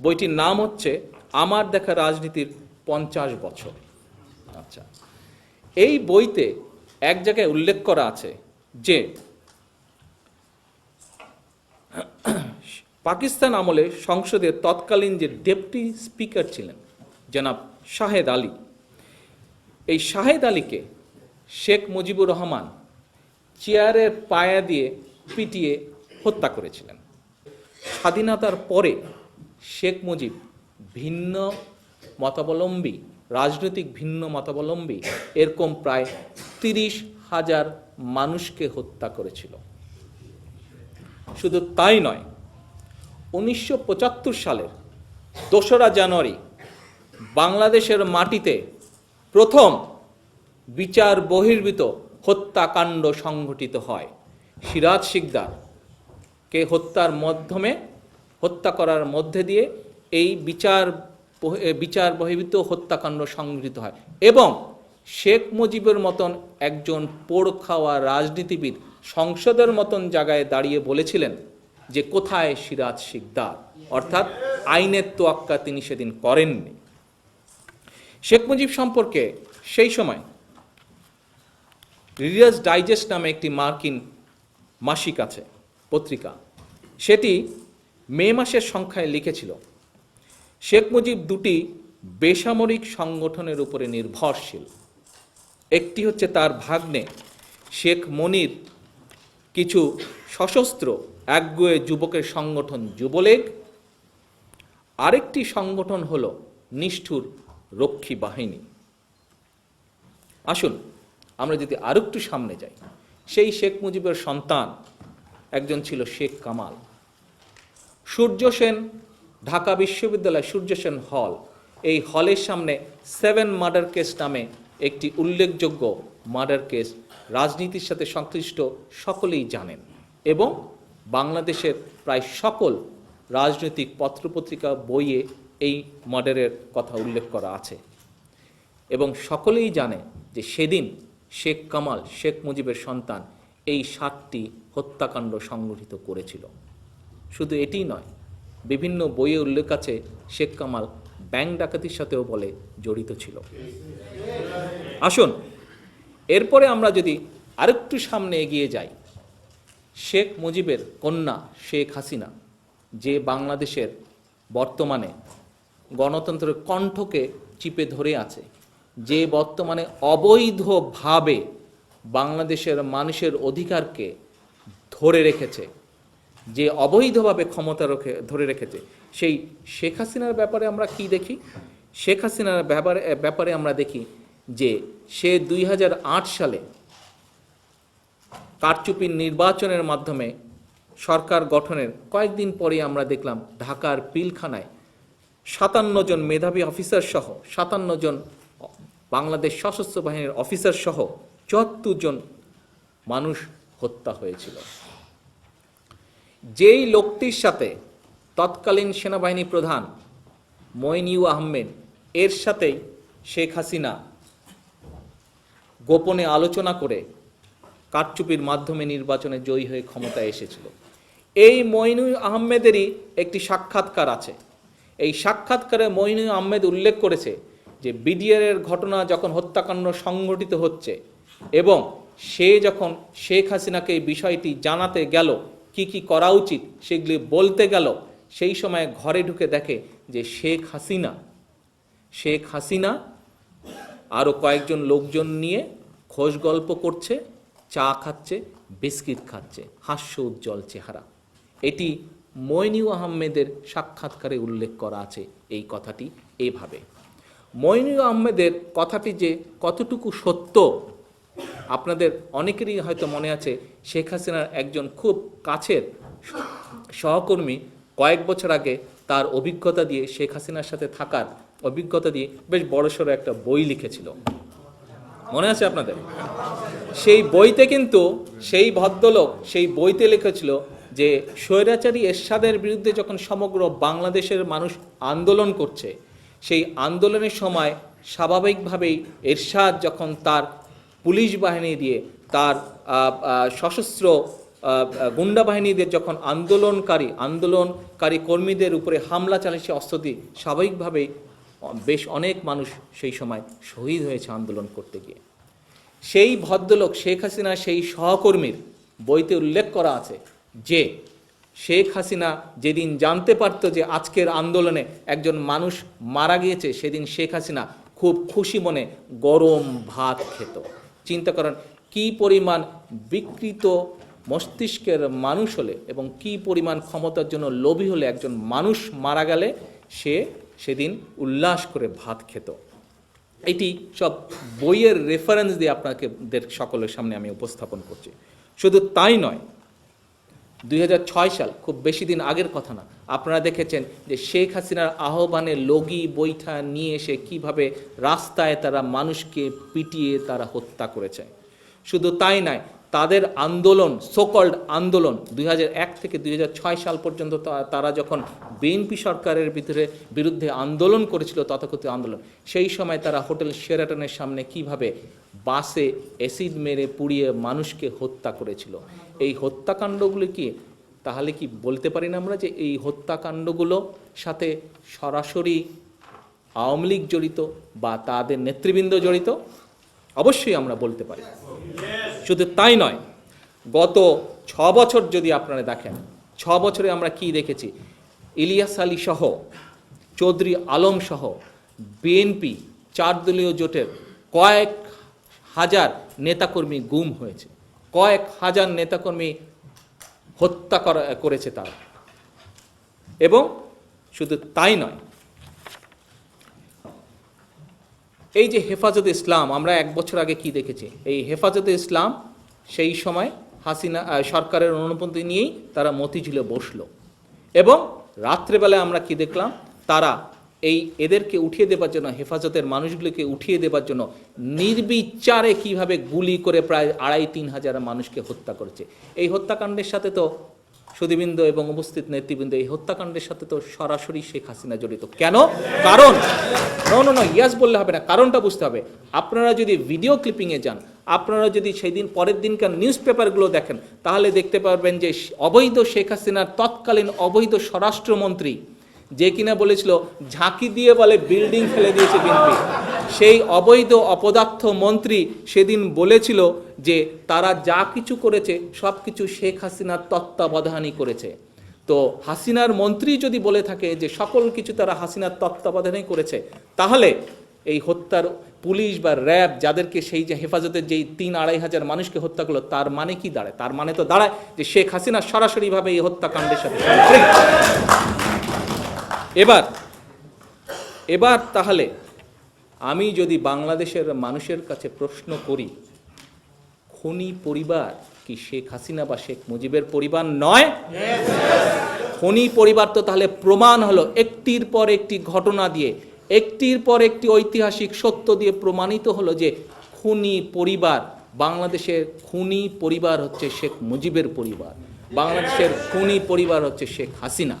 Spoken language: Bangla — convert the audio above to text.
বইটির নাম হচ্ছে আমার দেখা রাজনীতির পঞ্চাশ বছর। আচ্ছা। এই বইতে এক জায়গায় উল্লেখ করা আছে যে, পাকিস্তান আমলে সংসদের তৎকালীন যে ডেপুটি স্পিকার ছিলেন, জনাব শাহেদ আলী, এই শাহেদ আলীকে শেখ মুজিবুর রহমান চেয়ারের পায়া দিয়ে পিটিয়ে হত্যা করেছিলেন। স্বাধীনতার পরে শেখ মুজিব ভিন্ন মতাবলম্বী, রাজনৈতিক ভিন্ন মতাবলম্বী, এরকম প্রায় তিরিশ হাজার মানুষকে হত্যা করেছিল। শুধু তাই নয়, উনিশশো সালের দোসরা জানুয়ারি বাংলাদেশের মাটিতে প্রথম বিচার বহির্ভূত হত্যাকাণ্ড সংঘটিত হয়। সিরাজ শিকদার কে হত্যার মাধ্যমে হত্যা করার মধ্যে দিয়ে এই বিচার বিচার বহির্ভূত হত্যাকাণ্ড সংঘটিত হয়। এবং শেখ মুজিবের মতন একজন পোড় খাওয়া রাজনীতিবিদ সংসদের মতন জায়গায় দাঁড়িয়ে বলেছিলেন যে কোথায় সিরাজ শিকদার? অর্থাৎ আইনের তোয়াক্কা তিনি সেদিন করেননি। শেখ মুজিব সম্পর্কে সেই সময় রিডার্স ডাইজেস্ট নামে একটি মার্কিন মাসিক আছে, পত্রিকা। সেটি মে মাসের সংখ্যায় লিখেছিল, শেখ মুজিব দুটি বেসামরিক সংগঠনের উপরে নির্ভরশীল। একটি হচ্ছে তার ভাগ্নে, শেখ মনির, কিছু সশস্ত্র একগুয়ে যুবকের সংগঠন যুবলেগ। আরেকটি সংগঠন হল নিষ্ঠুর রক্ষী বাহিনী। আসুন, আমরা যদি আরও একটু সামনে যাই, সেই শেখ মুজিবের সন্তান একজন ছিল শেখ কামাল। সূর্য সেন, ঢাকা বিশ্ববিদ্যালয় সূর্য সেন হল। এই হলের সামনে সেভেন মার্ডার কেস নামে একটি উল্লেখযোগ্য মার্ডার কেস রাজনীতির সাথে সংশ্লিষ্ট সকলেই জানেন এবং বাংলাদেশের প্রায় সকল রাজনৈতিক পত্রপত্রিকা বইয়ে এই মার্ডারের কথা উল্লেখ করা আছে। এবং সকলেই জানে যে সেদিন শেখ কামাল, শেখ মুজিবের সন্তান এই সাতটি হত্যাকাণ্ড সংগঠিত করেছিল। শুধু এটিই নয়, বিভিন্ন বইয়ে উল্লেখ আছে, শেখ কামাল ব্যাংক ডাকাতির সাথেও বলে জড়িত ছিল। আসুন, এরপরে আমরা যদি আরেকটু সামনে এগিয়ে যাই। শেখ মুজিবের কন্যা শেখ হাসিনা, যে বাংলাদেশের বর্তমানে গণতন্ত্রের কণ্ঠকে চিপে ধরে আছে, যে বর্তমানে অবৈধভাবে বাংলাদেশের মানুষের অধিকারকে ধরে রেখেছে যে অবৈধভাবে ক্ষমতা রখে, ধরে রেখেছে, সেই শেখ হাসিনার ব্যাপারে আমরা কি দেখি? শেখ হাসিনার ব্যাপারে ব্যাপারে আমরা দেখি যে সে দুই হাজার আট সালে কারচুপির নির্বাচনের মাধ্যমে সরকার গঠনের কয়েকদিন পরে আমরা দেখলাম ঢাকার পিলখানায় সাতান্ন জন মেধাবী অফিসার সহ, সাতান্ন জন বাংলাদেশ সশস্ত্র বাহিনীর অফিসার সহ চুয়াত্তর জন মানুষ হত্যা হয়েছিল। যেই লোকটির সাথে তৎকালীন সেনাবাহিনী প্রধান মইনিউ আহমেদ, এর সাথেই শেখ হাসিনা গোপনে আলোচনা করে কারচুপির মাধ্যমে নির্বাচনে জয়ী হয়ে ক্ষমতায় এসেছিল। এই মইনুল আহমেদেরই একটি সাক্ষাৎকার আছে। এই সাক্ষাৎকারে মইনুল আহমেদ উল্লেখ করেছে যে বিডিআর এর ঘটনা যখন হত্যাকাণ্ড সংঘটিত হচ্ছে এবং সে যখন শেখ হাসিনাকে এই বিষয়টি জানাতে গেল কি কি করা উচিত সেগুলি বলতে গেল। সেই সময় ঘরে ঢুকে দেখে যে শেখ হাসিনা শেখ হাসিনা আরও কয়েকজন লোকজন নিয়ে খোঁজ গল্প করছে, চা খাচ্ছে, বিস্কিট খাচ্ছে, হাস্য উজ্জ্বল চেহারা। এটি মইনিউ আহমেদের সাক্ষাৎকারে উল্লেখ করা আছে এই কথাটি এইভাবে মইনিউ আহমেদের কথাটি যে কতটুকু সত্য আপনাদের অনেকেরই হয়তো মনে আছে, শেখ হাসিনার একজন খুব কাছের সহকর্মী কয়েক বছর আগে তার অভিজ্ঞতা দিয়ে শেখ হাসিনার সাথে থাকার অভিজ্ঞতা দিয়ে বেশ বড়সড় একটা বই লিখেছিল। মনে আছে আপনাদের? সেই বইতে কিন্তু সেই ভদ্রলোক সেই বইতে লিখেছিল যে, স্বৈরাচারী এরশাদের বিরুদ্ধে যখন সমগ্র বাংলাদেশের মানুষ আন্দোলন করছে, সেই আন্দোলনের সময় স্বাভাবিকভাবেই এরশাদ যখন তার পুলিশ বাহিনী দিয়ে, তার সশস্ত্র গুন্ডা বাহিনীদের যখন আন্দোলনকারী আন্দোলনকারী কর্মীদের উপরে হামলা চালিয়েছে অস্ত্র দিয়ে, স্বাভাবিকভাবেই বেশ অনেক মানুষ সেই সময় শহীদ হয়েছে আন্দোলন করতে গিয়ে। সেই ভদ্রলোক শেখ হাসিনা, সেই সহকর্মীর বইতে উল্লেখ করা আছে যে, শেখ হাসিনা যেদিন জানতে পারতো যে আজকের আন্দোলনে একজন মানুষ মারা গিয়েছে, সেদিন শেখ হাসিনা খুব খুশি মনে গরম ভাত খেত। চিন্তা করেন, কি পরিমাণ বিকৃত মস্তিষ্কের মানুষ হলে এবং কি পরিমাণ ক্ষমতার জন্য লোভী হলে একজন মানুষ মারা গেলে সে সেদিন উল্লাস করে ভাত খেত। এটি সব বইয়ের রেফারেন্স দিয়ে আপনাকে সকলের সামনে আমি উপস্থাপন করছি। শুধু তাই নয় দুই হাজার ছয় সাল, খুব বেশি দিন আগের কথা না, আপনারা দেখেছেন যে শেখ হাসিনার আহ্বানে লগি বৈঠা নিয়ে এসে কীভাবে রাস্তায় তারা মানুষকে পিটিয়ে তারা হত্যা করেছে। শুধু তাই নয় তাদের আন্দোলন সোকল্ড আন্দোলন, দুই হাজার এক থেকে দুই হাজার ছয় সাল পর্যন্ত তারা যখন বিএনপি সরকারের ভিতরে বিরুদ্ধে আন্দোলন করেছিল, তথাকথিত আন্দোলন, সেই সময় তারা হোটেল শেরাটনের সামনে কীভাবে বাসে অ্যাসিড মেরে পুড়িয়ে মানুষকে হত্যা করেছিল। এই হত্যাকাণ্ডগুলি কি, তাহলে কি বলতে পারি না আমরা যে এই হত্যাকাণ্ডগুলো সাথে সরাসরি আওয়ামী লীগ জড়িত বা তাদের নেতৃবৃন্দ জড়িত? অবশ্যই আমরা বলতে পারি। শুধু তাই নয়, গত ছ বছর যদি আপনারা দেখেন, ছ বছরে আমরা কি দেখেছি? ইলিয়াস আলী সহ, চৌধুরী আলম সহ বিএনপি চার দলীয় জোটের কয়েক হাজার নেতাকর্মী গুম হয়েছে। কয়েক হাজার নেতাকর্মী হত্যা করা, করেছে তারা। এবং শুধু তাই নয় এই যে হেফাজতে ইসলাম, আমরা এক বছর আগে কি দেখেছি? এই হেফাজতে ইসলাম সেই সময় হাসিনা সরকারের অনুমতি নিয়েই তারা মতিঝিলে বসল। এবং রাত্রেবেলায় আমরা কি দেখলাম? তারা এই এদেরকে উঠিয়ে দেবার জন্য, হেফাজতের মানুষগুলিকে উঠিয়ে দেবার জন্য নির্বিচারে কীভাবে গুলি করে প্রায় আড়াই তিন হাজার মানুষকে হত্যা করেছে। এই হত্যাকাণ্ডের সাথে তো সুদীবৃন্দ এবং উপস্থিত নেতৃবৃন্দ এই হত্যাকাণ্ডের সাথে তো সরাসরি শেখ হাসিনা জড়িত। কেন? কারণ নো নো ইয়াস বললে হবে না, কারণটা বুঝতে হবে। আপনারা যদি ভিডিও ক্লিপিংয়ে যান, আপনারা যদি সেই দিন পরের দিনকার নিউজ পেপারগুলো দেখেন, তাহলে দেখতে পারবেন যে অবৈধ শেখ হাসিনার তৎকালীন অবৈধ স্বরাষ্ট্রমন্ত্রী যে কিনা বলেছিল, ঝাঁকি দিয়ে বলে বিল্ডিং ফেলে দিয়েছে বিএনপি। সেই অবৈধ অপদার্থ মন্ত্রী সেদিন বলেছিল যে তারা যা কিছু করেছে, সব কিছু শেখ হাসিনার তত্ত্বাবধানই করেছে। তো হাসিনার মন্ত্রী যদি বলে থাকে যে সকল কিছু তারা হাসিনার তত্ত্বাবধানেই করেছে, তাহলে এই হত্যার পুলিশ বা র্যাব যাদেরকে সেই যে হেফাজতের যেই তিন আড়াই হাজার মানুষকে হত্যা করল, তার মানে কি দাঁড়ায়? তার মানে তো দাঁড়ায় যে শেখ হাসিনা সরাসরিভাবে এই হত্যাকাণ্ডের সাথে। এবার এবার তাহলে আমি যদি বাংলাদেশের মানুষের কাছে প্রশ্ন করি, খনি পরিবার কি শেখ হাসিনা বা শেখ মুজিবের পরিবার নয়? খনি পরিবার তো তাহলে প্রমাণ হলো একটির পর একটি ঘটনা দিয়ে, একটির পর একটি ঐতিহাসিক সত্য দিয়ে প্রমাণিত হলো যে খুনি পরিবার, বাংলাদেশের খুনি পরিবার হচ্ছে শেখ মুজিবের পরিবার, বাংলাদেশের খুনি পরিবার হচ্ছে শেখ হাসিনা।